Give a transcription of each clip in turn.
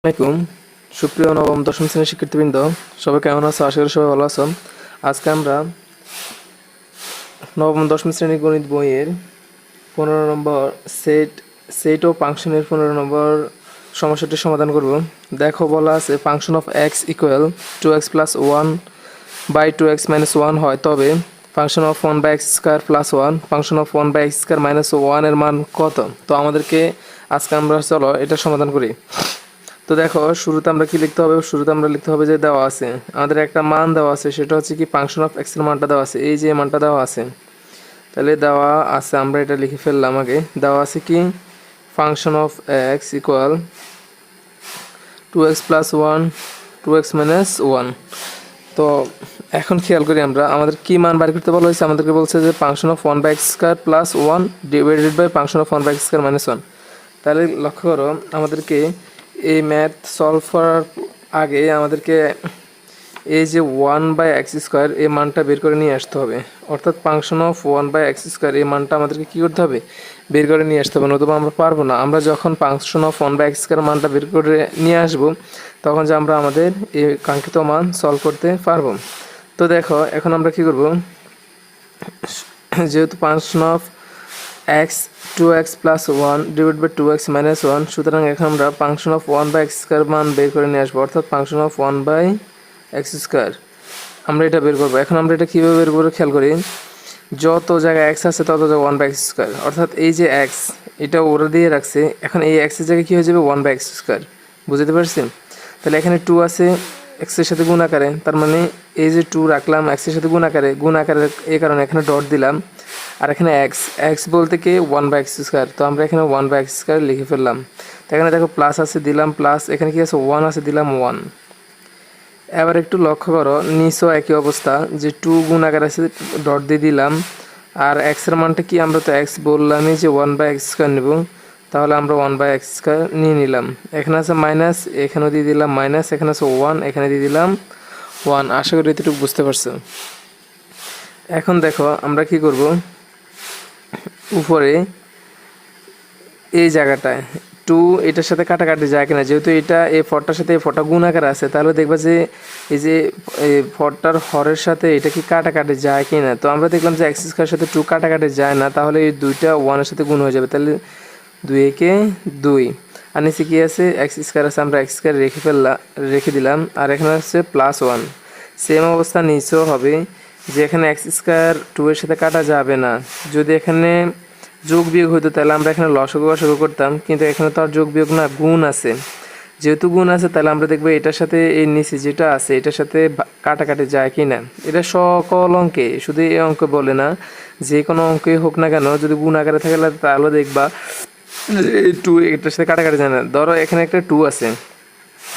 আসসালামাইকুম সুপ্রিয় নবম, দশম শ্রেণির শিক্ষার্থীবৃন্দ, সবাই কেমন আছো? আশা করি সবাই ভালো আছো। আজকে আমরা নবম, দশম শ্রেণির গণিত বইয়ের পনেরো নম্বর সেট সেট ও ফাংশনের পনেরো নম্বর সমস্যাটি সমাধান করব। দেখো বলা আছে, function of x equal to x plus one by two x minus one হয়। তবে function of one by x square plus one function of one by x square minus ওয়ানের মান কত? তো আমাদেরকে আজকে আমরা চলো এটা সমাধান করি। তো দেখো, শুরুতে আমরা কি লিখতে হবে? শুরুতে আমরা লিখতে হবে যে দেওয়া আছে। আমাদের একটা মান দেওয়া আছে, সেটা হচ্ছে কি ফাংশন অফ এক্সের মানটা দেওয়া আছে। এই যে মানটা দেওয়া আছে, তাহলে দেওয়া আছে, আমরা এটা লিখে ফেললাম আগে। দেওয়া আছে কি? Function of x equal to x plus one two x minus one তো এখন খেয়াল করি আমরা, আমাদের কি মান বার করতে বলা হয়েছে? আমাদেরকে বলছে যে function of one by x square plus one divided by function of one by x square minus one তাহলে লক্ষ্য করো, আমাদেরকে এই ম্যাথ সলভ করার আগে আমাদেরকে এই যে ওয়ান বাই এক্স স্কোয়ার এই মানটা বের করে নিয়ে আসতে হবে। অর্থাৎ function of one by x square এই মানটা আমাদেরকে কী করতে হবে? বের করে নিয়ে আসতে হবে, নতুবা আমরা পারব না। আমরা যখন function of one by x square মানটা বের করে নিয়ে আসব, তখন যে আমরা আমাদের এই কাঙ্ক্ষিত মান সলভ করতে পারব। তো দেখো, এখন আমরা কি করব? যেহেতু function of x two x plus one divide by two x minus one সুতরাং এখন আমরা function of one by x square মান বের করে নিয়ে আসব, অর্থাৎ function of one by x square আমরা এটা বের করব। এখন আমরা এটা কীভাবে বের করে খেয়াল করি? যত জায়গায় এক্স আছে তত জায়গায় ওয়ান বাই এক্স স্কোয়ার অর্থাৎ এই যে এক্স এটা ওরা দিয়ে রাখছে। এখন এই এক্সের জায়গায় কী হয়ে যাবে? ওয়ান বাই এক্স স্কোয়ার বুঝতে পারছেন? তাহলে এখানে টু আছে এক্সের সাথে গুণ আকারে। তার মানে এই যে টু রাখলাম এক্সের সাথে গুণ আকারে। গুণ আকারে এই কারণে এখানে ডট দিলাম। আর এখানে এক্স এক্স বলতে কি ওয়ান বাই এক্স স্কোয়ার তো আমরা এখানে ওয়ান বাই এক্স স্কোয়ার লিখে ফেললাম। তো এখানে দেখো প্লাস আছে দিলাম প্লাস এখানে কি আছে? ওয়ান আছে, দিলাম ওয়ান এবার একটু লক্ষ্য করো, নিচও একই অবস্থা, যে টু গুণ আকার আছে ডট দিয়ে দিলাম। আর এক্সের মানটা কি? আমরা তো এক্স বললামই যে ওয়ান বাই এক্স স্কোয়ার নেব। তাহলে আমরা ওয়ান বাই এক্স স্কোয়ার নিয়ে নিলাম। এখানে আছে মাইনাস এখানেও দিয়ে দিলাম মাইনাস এখানে আছে ওয়ান এখানে দিয়ে দিলাম ওয়ান আশা করি এতটুকু বুঝতে পারছ। এখন দেখো, আমরা কি করব? উপরে এই জায়গাটায় টু, এটার সাথে কাটাকাটি যায় কিনা? যেহেতু এটা এই ফটটার সাথে এই ফটটা গুণ আকার আছে, তাহলে দেখবা যে এই যে, এই ফটটার হরের সাথে এটা কি কাটাকাটি যায় কিনা? তো আমরা দেখলাম যে এক্স স্কোয়ার সাথে টু কাটাকাটি যায় না, তাহলে এই দুইটা ওয়ানের সাথে গুণ হয়ে যাবে। তাহলে দুই একে দুই। আর নিচে কি আছে? এক্স স্কোয়ার আছে, আমরা এক্স স্কোয়ার রেখে ফেললাম রেখে দিলাম। আর এখানে হচ্ছে প্লাস ওয়ান। সেম অবস্থা নিচেও হবে। যে এখানে এক্স স্কোয়ার টু এর সাথে কাটা যাবে না। যদি এখানে যোগ বিয়োগ হতো তাহলে আমরা এখানে লসগু অসগু করতাম, কিন্তু এখানে তো আর যোগ বিয়োগ না, গুণ আছে। যেহেতু গুণ আছে, তাহলে আমরা দেখব এটার সাথে এই নিচে যেটা আছে, এটার সাথে কাটাকাটি যায় কি না এটা সকল অঙ্কে, শুধু এই অঙ্ক বলে না, যে কোনো অঙ্কে হোক না কেন, যদি গুণ আকারে থাকে, তাহলে দেখবা টু এটার সাথে কাটাকাটি যায় না। ধরো এখানে একটা টু আছে।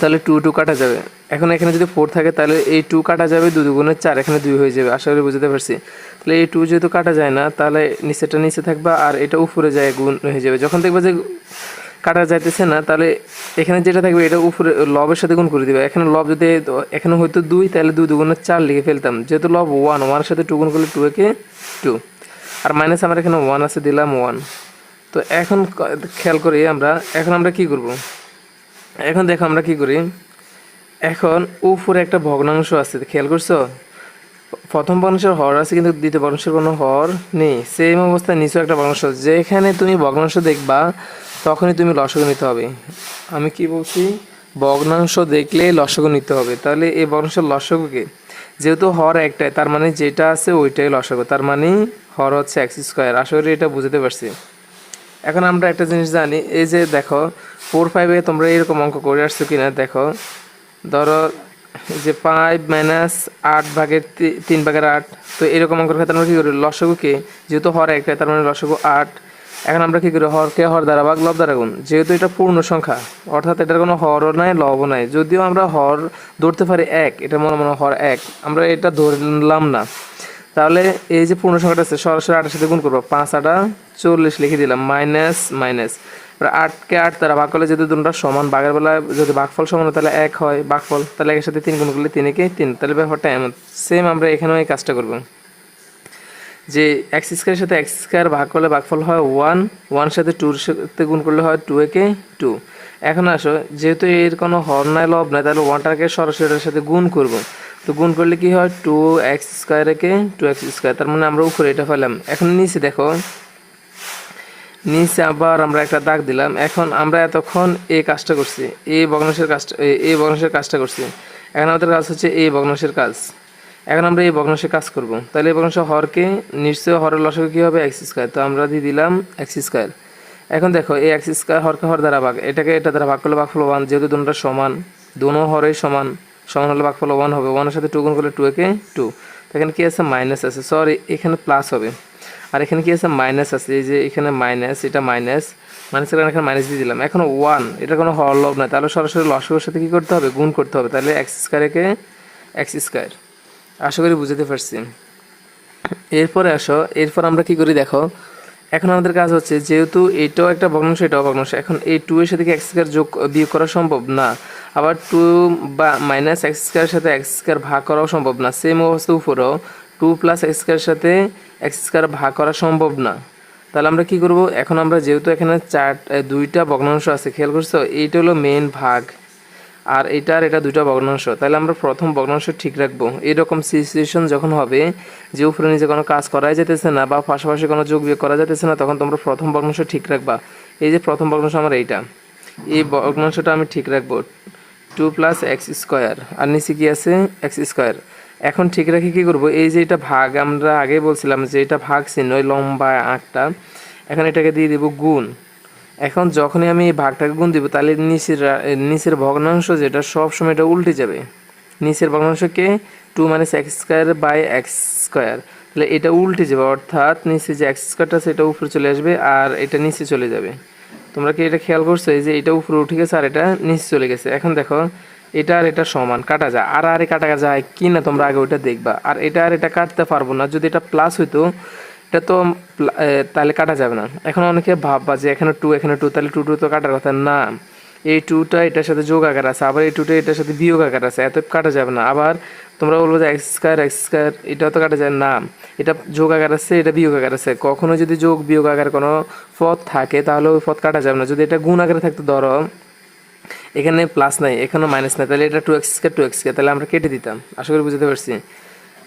তাহলে টু টু কাটা যাবে। এখন এখানে যদি ফোর থাকে, তাহলে এই টু কাটা যাবে দু দুগুণের চার, এখানে দুই হয়ে যাবে। আশা করি বুঝতে পারছি। তাহলে এই টু যেহেতু কাটা যায় না, তাহলে নিচেটা নিচে থাকবে আর এটা উপরে যায় গুণ হয়ে যাবে। যখন দেখবে যে কাটা যাইতেছে না, তাহলে এখানে যেটা থাকবে, এটা উপরে লবের সাথে গুণ করে দিবে। এখানে লব যদি এখানে হয়তো দুই, তাহলে দুই দুগুণের চার লিখে ফেলতাম। যেহেতু লব ওয়ান ওয়ানের সাথে টু গুণ করলে টু একে টু আর মাইনাস আমার এখানে ওয়ান আছে, দিলাম ওয়ান তো এখন খেয়াল করি আমরা। এখন আমরা কি করব? এখন দেখো আমরা কি করি? এখন উপরে একটা ভগ্নাংশ আছে, খেয়াল করছ? প্রথম ভগ্নাংশের হর আছে, কিন্তু দ্বিতীয় ভগ্নাংশের কোনো হর নেই। সেম অবস্থায় নিচেও একটা ভগ্নাংশ যেখানে তুমি ভগ্নাংশ দেখবা, তখনই তুমি লসগু নিতে হবে। আমি কি বলছি? ভগ্নাংশ দেখলে লসগু নিতে হবে। তাহলে এই ভগ্নাংশের লসগুকে যেহেতু হর একটাই, তার মানে যেটা আছে ওইটাই লসগু তার মানে হর হচ্ছে এক্স স্কোয়ার আশা করি এটা বুঝতে পারছি। এখন আমরা একটা জিনিস জানি, এই যে দেখো ফোর ফাইভে তোমরা এরকম অঙ্ক করে আসছো কিনা, দেখো, ধরো যে ফাইভ মাইনাস আট ভাগের তিন ভাগের আট, তো এরকম অঙ্কের ক্ষেত্রে আমরা কী করি? লসগুকে যেহেতু হর একটা তার মানে লসগু আট। এখন আমরা কী করি? হরকে হর দ্বারা ভাগ, লব দ্বারা গুণ। যেহেতু এটা পূর্ণ সংখ্যা, অর্থাৎ এটার কোনো হরও নাই, লবও নাই। যদিও আমরা হর ধরতে পারি এক, এটা মনে মনে হর এক, আমরা এটা ধরলাম না। তাহলে এই যে পূর্ণ সংখ্যাটা আছে, সরাসরি আটের সাথে গুণ করব। পাঁচ, আটা, চল্লিশ লিখে দিলাম, মাইনাস মাইনাস। এবার আটকে আট তারা ভাগ করলে যদি দুটা সমান, বাঘের বেলায় যদি ভাগফল সমান হয় তাহলে এক হয় ভাগফল তাহলে একের সাথে তিন গুণ করলে তিনকে তিন। তাহলে ব্যাপারটা এমন। সেম আমরা এখানেও এই কাজটা করব। যে এক্স স্কোয়ারের সাথে এক্স স্কোয়ার ভাগ করলে ভাগফল হয় ওয়ান ওয়ান সাথে টুর সাথে গুণ করলে হয় টু একে টু এখন আসো, যেহেতু এর কোনো হর নাই, লব নাই, তাহলে ওয়ানটাকে সরাসরি সাথে গুণ করব। তো গুণ করলে কি হয়? টু এক্স স্কোয়ারকে টু এক্স স্কোয়ার তার মানে আমরা উপরে এটা পেলাম এখন নিচে দেখো, নিচে আবার আমরা একটা দাগ দিলাম। এখন আমরা এতক্ষণ এই কাজটা করছি এই ভগ্নাংশের কাজটা, এ- ভগ্নাংশের কাজটা করছি। এখন আমাদের কাজ হচ্ছে এই ভগ্নাংশের কাজ। এখন আমরা এই ভগ্নাংশের কাজ করব। তাহলে এই ভগ্নাংশ হরকে, নিশ্চয় হরের লসকে কী হবে? এক্স স্কোয়ার তো আমরা দিয়ে দিলাম এক্স স্কোয়ার এখন দেখো, এই এক্স স্কোয়ার হরকে হর দ্বারা ভাগ, এটাকে এটা দ্বারা ভাগ করলে ভাগফল ওয়ান যেহেতু দুটোটা সমান, দুনো হরেই সমান। সমান হলে ভাগফল ওয়ান হবে। ওয়ানের সাথে টু গুণ করলে টু একে টু এখানে কি আছে? মাইনাস আছে। সরি এখানে প্লাস হবে। আর এখানে কি আছে? মাইনাস আছে। এই যে এখানে মাইনাস এটা মাইনাস মাইনাস কারণে এখানে মাইনাস দিয়ে দিলাম। এখন ওয়ান এটা কোনো হর লব না তাহলে সরাসরি লসকের সাথে কী করতে হবে? গুণ করতে হবে। তাহলে এক্স স্কোয়ারকে এক্স স্কোয়ার আশা করি বুঝতে পারছি। এরপরে আসো। এরপর আমরা কি করি? দেখো এখন আমাদের কাজ হচ্ছে, যেহেতু এটাও একটা ভগ্নাংশ, এটাও ভগ্নাংশ। এখন এই টু এর সাথে কি এক্স স্কোয়ার যোগ, বিয়োগ করা সম্ভব? না। আবার টু বা মাইনাস এক্স স্কোয়ারের সাথে এক্স স্কোয়ার ভাগ করাও সম্ভব না। সেম অবস্থা উপরেও। টু প্লাস এক্স স্কোয়ারের সাথে এক্স স্কোয়ার ভাগ করা সম্ভব না। তাহলে আমরা কি করব? এখন আমরা যেহেতু এখানে চার দুইটা ভগ্নাংশ আছে, খেয়াল করছ? এইটা হলো মেন ভাগ। আর এটা এটা দুইটা ভগ্নাংশ। তাহলে আমরা প্রথম ভগ্নাংশ ঠিক রাখব। এরকম সিচুয়েশন যখন হবে যে উপরে নিচে কোনো কাজ করাই যেতেছে না বা পাশাপাশি কোনো যোগ বিয়োগ করা যেতেছে না, তখন তোমরা প্রথম ভগ্নাংশ ঠিক রাখবা। এই যে প্রথম ভগ্নাংশ আমার এইটা। এই ভগ্নাংশটা আমি ঠিক রাখব। টু প্লাস এক্স স্কোয়ার আর নিচে কি আছে? এক্স স্কোয়ার এখন ঠিক রাখি কি করব? এই যে এটা ভাগ, আমরা আগে বলছিলাম যে এটা ভাগ চিহ্ন ওই লম্বা আঁকটা এখন এটাকে দিয়ে দেবো গুণ। এখন যখনই আমি এই ভাগটাকে গুণ দিব, তাহলে নিচের নিচের ভগ্নাংশ যেটা সব সময় এটা উল্টে যাবে। নিচের ভগ্নাংশকে two minus x square by x square তাহলে এটা উল্টে যাবে, অর্থাৎ নিচে যে এক্স স্কোয়ারটা আছে, এটা উপরে চলে আসবে আর এটা নিচে চলে যাবে। তোমরা কি এটা খেয়াল করছ? এই যে এটা উপরে উঠে গেছে আর এটা নিচে চলে গেছে। এখন দেখো, এটা আর এটা সমান, কাটা যায়। আর আর কাটা যায় কি না তোমরা আগে ওইটা দেখবা। আর এটা আর এটা কাটতে পারব না। যদি এটা প্লাস হইতো এটা তো তাহলে কাটা যাবে না। এখন অনেকে ভাববা যে এখানে টু এখানে টু তাহলে টু টু তো কাটার কথা। না, এই টুটা এটার সাথে যোগ আকার আছে, আবার এই টুটা এটার সাথে বিয়োগ আকার আছে, এত কাটা যাবে না। আবার তোমরা বলব যে এক্স স্কোয়ার এক্স স্কোয়ার এটাও তো কাটা যায় না। এটা যোগ আকার আছে, এটা বিয়োগ আকার আছে। কখনো যদি যোগ, বিয়োগ আকার কোনো পথ থাকে, তাহলে ওই পথ কাটা যাবে না। যদি এটা গুণ আকারে থাকতো, ধরো, এখানে প্লাস নাই এখানে মাইনাস নাই, তাহলে এটা two x square two x square তাহলে আমরা কেটে দিতাম। আশা করি বুঝতে পারছি।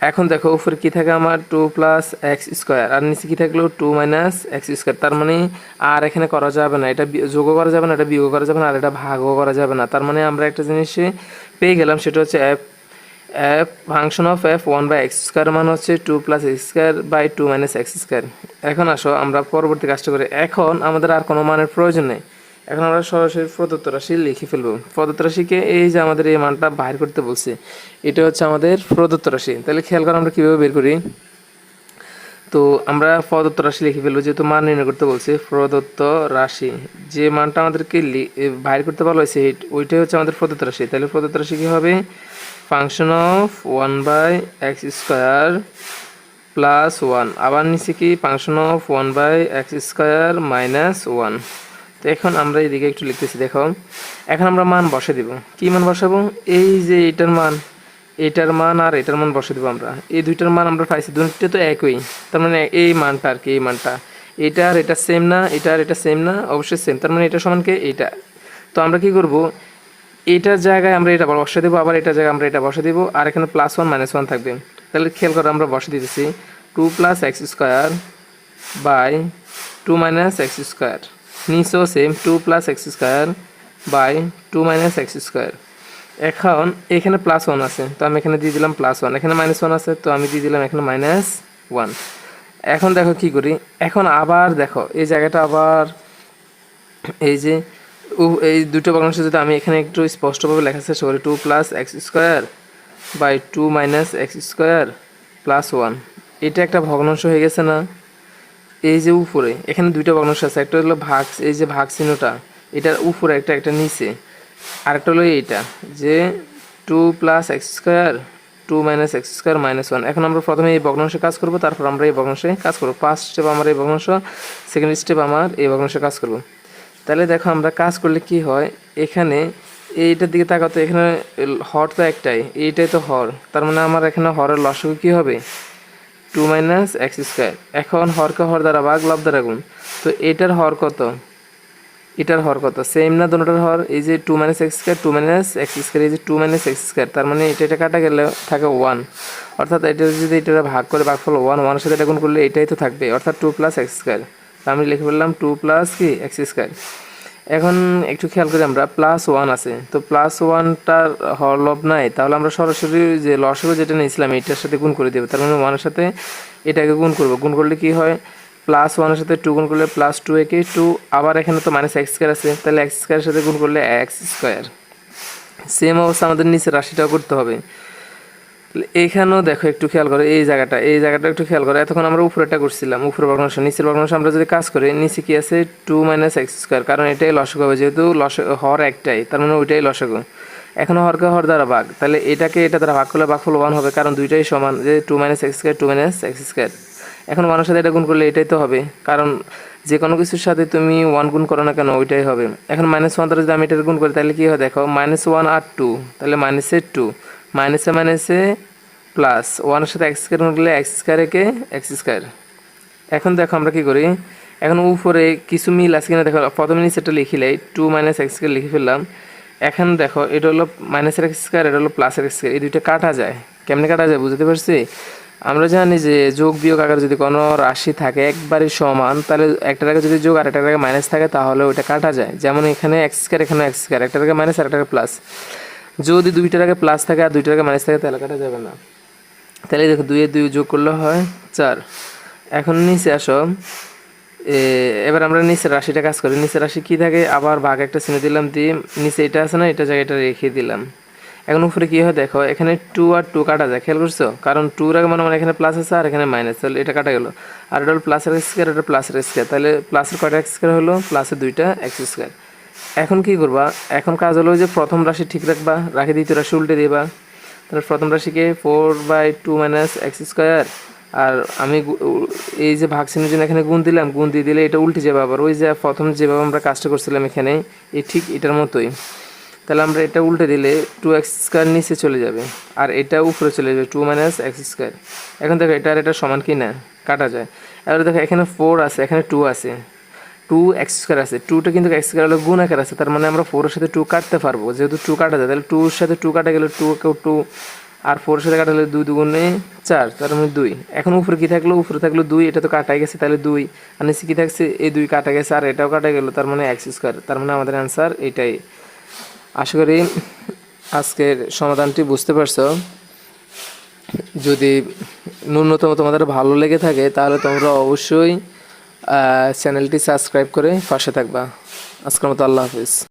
এখন দেখো উপরে কি থাকে আমার? টু প্লাস এক্স স্কোয়ার আর নিচে কি থাকল? টু মাইনাস এক্স স্কোয়ার তার মানে আর এখানে করা যাবে না। এটা যোগও করা যাবে না, এটা বিয়োগ করা যাবে না, আর এটা ভাগও করা যাবে না। তার মানে আমরা একটা জিনিস পেয়ে গেলাম, সেটা হচ্ছে F F function of F one by x square মানে হচ্ছে two plus x square by two minus x square এখন আসো, আমরা পরবর্তী কাজটা করি। এখন আমাদের আর কোনো মানের প্রয়োজন নেই। এখন আমরা সরাসরি প্রদত্ত রাশি লিখে ফেলব। প্রদত্ত রাশিকে এই যে আমাদের এই মানটা বাইর করতে বলছে, এটা হচ্ছে আমাদের প্রদত্ত রাশি। তাহলে খেয়াল করো আমরা কীভাবে বের করি। তো আমরা প্রদত্ত রাশি লিখে ফেলব, যেহেতু মান নির্ণয় করতে বলছে, প্রদত্ত রাশি। যে মানটা আমাদেরকে বাইর করতে বলা হয়েছে ওইটাই হচ্ছে আমাদের প্রদত্ত রাশি। তাহলে প্রদত্ত রাশি কী হবে? Function of one by x square plus one. আবার নিচে কি? Function of one by x square minus one. এখন আমরা এদিকে একটু লিখতেছি, দেখো। এখন আমরা মান বসে দিব। কি মান বসাবো? এই যে এটার মান এটার মান আর এটার মান বসে দেবো আমরা। এই দুইটার মান আমরা পাইছি, দুইটা তো একই। তার মানে এই মানটা আর কি, এই মানটা। এটা আর এটা সেম না, এটা আর এটা সেম না, অবশ্যই সেম তার মানে এটা সমান কে? এইটা। তো আমরা কি করব? এটার জায়গায় আমরা এটা বসে দেবো, আবার এটার জায়গায় আমরা এটা বসে দেবো, আর এখানে প্লাস ওয়ান মাইনাস ওয়ান থাকবে। তাহলে খেয়াল করে আমরা বসে দিতেছি। Two plus x square by two minus x square নিচেও same two plus x square by two minus x square এখন এখানে প্লাস ওয়ান আছে, তো আমি এখানে দিয়ে দিলাম প্লাস ওয়ান এখানে মাইনাস ওয়ান আছে, তো আমি দিয়ে দিলাম এখানে মাইনাস ওয়ান এখন দেখো কি করি, এখন আবার দেখো, এই জায়গাটা আবার এই যে এই দুটো ভগ্নাংশ যদি আমি এখানে একটু স্পষ্টভাবে লেখার চেষ্টা করি two plus x square by two minus x square plus one এটা একটা ভগ্নাংশ হয়ে গেছে না? এই যে উপরে, এখানে দুইটা ভগ্নাংশ আছে, একটা হলো ভাগ, এই যে ভাগ চিহ্নটা, এটার উপরে একটা একটা নিচে, আরেকটা হলো এইটা, যে two plus x square two minus x square minus one এখন আমরা প্রথমে এই ভগ্নাংশে কাজ করব, তারপর আমরা এই ভগ্নাংশে কাজ করব। ফার্স্ট স্টেপ আমার এই ভগ্নাংশ সেকেন্ড স্টেপ আমার এই ভগ্নাংশে কাজ করব। তাহলে দেখো আমরা কাজ করলে কি হয়, এখানে এইটার দিকে তাকাতো এখানে হর তো একটাই, এইটাই তো হর। তার মানে আমার এখানে হরের লসক কি হবে? Two minus x square. এখন হরকে হর দ্বারা ভাগ, লাভ দ্বারা গুণ। তো এটার হর কত? এটার হর কত? সেম না দুটোটার হর? এই যে two minus x square, two minus x square, এই যে টু মাইনাস এক্স স্কোয়ার, তার মানে এটা এটা কাটা গেলে থাকে ওয়ান অর্থাৎ এটা যদি এটা ভাগ করে ভাগফল ওয়ান ওয়ানের সাথে এটা গুণ করলে এটাই তো থাকবে। অর্থাৎ টু প্লাস এক্স স্কোয়ার। আমি লিখে ফেললাম টু প্লাস কি? X square. এখন একটু খেয়াল করি আমরা প্লাস ওয়ান আছে। তো প্লাস ওয়ানটার লব নাই, তাহলে আমরা সরাসরি যে লসগো যেটা নিয়েছিলাম এটার সাথে গুণ করে দেবো। তার মানে ওয়ানের সাথে এটাকে গুণ করব। গুণ করলে কি হয়? প্লাস ওয়ানের সাথে টু গুণ করলে প্লাস টু একে টু আবার এখানে তো মাইনাস এক্স স্কোয়ার আছে। তাহলে এক্স স্কোয়ারের সাথে গুণ করলে এক্স স্কোয়ার সেম অবস্থা আমাদের নিচে রাশিটাও করতে হবে। এইখানেও দেখো, একটু খেয়াল করো, এই জায়গাটা এই জায়গাটা একটু খেয়াল করো। এতক্ষণ আমরা উপরেটা করছিলাম উপরে ভগ্নাংশ নিচের ভগ্নাংশ আমরা যদি কাজ করি, নিচে কি আছে? টু মাইনাস এক্স স্কোয়ার, কারণ এটাই লসক হবে, যেহেতু লস হর একটাই, তার মানে ওইটাই লসক। এখন হরকে হর দ্বারা ভাগ, তাহলে এটাকে এটা দ্বারা ভাগ করলে ভাগফল ওয়ান হবে, কারণ দুইটাই সমান, যে two minus x square two minus x square এখন ওয়ানের সাথে এটা গুণ করলে এটাই তো হবে, কারণ যে কোনো কিছুর সাথে তুমি ওয়ান গুণ করো না কেন, ওইটাই হবে। এখন মাইনাস ওয়ান দ্বারা যদি আমি এটা গুণ করি, তাহলে কী হয় দেখো মাইনাস ওয়ান আর টু তাহলে মাইনাসে টু মাইনাসে মাইনাসে প্লাস ওয়ানের সাথে এক্স স্কোয়ার গুণ করলে এক্স স্কোয়ার একে এক্স স্কোয়ার এখন দেখো আমরা কি করি? এখন উপরে কিছু মিল আছে কিনা দেখো, প্রথমে নিচেটা লিখিলে টু মাইনাস এক্স স্কোয়ার লিখে ফেললাম। এখন দেখো, এটা হলো মাইনাসের এক্স স্কোয়ার এটা হলো প্লাসের এক্স স্কোয়ার এই দুইটা কাটা যায়। কেমনে কাটা যায় বুঝতে পারছি? আমরা জানি যে যোগ বিয়োগ আকারে যদি কোনো রাশি থাকে একবারই সমান, তাহলে একটা টাকা যদি যোগ আর একটা টাকা মাইনাস থাকে, তাহলে ওইটা কাটা যায়। যেমন এখানে এক্স স্কোয়ার এখানে এক্স স্কোয়ার একটা টাকা মাইনাস আর একটা প্লাস যদি দুইটার আগে প্লাস থাকে আর দুইটা টাকা মাইনাস থাকে, তাহলে কাটা যাবে না। তাহলে দেখো দুইয়ে দুই যোগ করলে হয় চার। এখন নিচে আসো। এবার আমরা নিচের রাশিটা কাজ করি। নিচের রাশি কী থাকে? আবার ভাগ একটা চিনে দিলাম দিয়ে নিচে এটা আছে না, এটা জায়গাটা রেখে দিলাম। এখন উপরে কী হয়? দেখো, এখানে টু আর টু কাটা যায়। খেয়াল করছ? কারণ টুর আগে মানে মানে এখানে প্লাস আছে আর এখানে মাইনাস তাহলে এটা কাটা গেলো। আর এটা হলো প্লাসের স্কোয়ার এটা প্লাসের স্কোয়ার তাহলে প্লাসের কয়টা এক্স স্কোয়ার হলো? প্লাসের দুইটা এক্স স্কোয়ার এখন কি করবা? এখন কাজ হলো যে প্রথম রাশি ঠিক রাখবা, রাখি দ্বিতীয় রাশি উল্টে দিবা। তাহলে প্রথম রাশিকে four by two minus x square আর আমি এই যে ভাগ জন্য এখানে গুণ দিলাম, গুণ দিয়ে দিলে এটা উল্টে যাবে আবার। ওই যে প্রথম যেভাবে আমরা কাজটা করছিলাম এখানে, এই ঠিক এটার মতোই। তাহলে আমরা এটা উল্টে দিলে টু এক্স স্কোয়ার নিচে চলে যাবে আর এটা উপরে চলে যাবে টু মাইনাস এক্স স্কোয়ার এখন দেখো এটা আর এটা সমান কি না কাটা যায়। এবার দেখো এখানে ফোর আছে, এখানে টু আছে। টু এক্স স্কোয়ার আছে। টুটা কিন্তু এক্স স্কোয়ার হলো গুণ আকার আছে। তার মানে আমরা ফোরের সাথে টু কাটতে পারব। যেহেতু টু কাটা যায়, তাহলে টুর সাথে টু কাটা গেলে টু কেউ টু আর ফোরের সাথে কাটা গেলে দুই দুগুণে চার, তার মানে দুই। এখন উপরে কী থাকল? উপরে থাকল দুই, এটা তো কাটাই গেছে, তাহলে দুই। আর নিচে কি থাকছে? এই দুই কাটা গেছে, আর এটাও কাটা গেলো, তার মানে এক্স স্কোয়ার তার মানে আমাদের অ্যান্সার এটাই। আশা করি আজকের সমাধানটি বুঝতে পারছ। যদি ন্যূনতম তোমাদের ভালো লেগে থাকে, তাহলে তোমরা অবশ্যই চ্যানেলটি সাবস্ক্রাইব করে পাশে থাকবা। আজকের মতো আল্লাহ হাফিজ।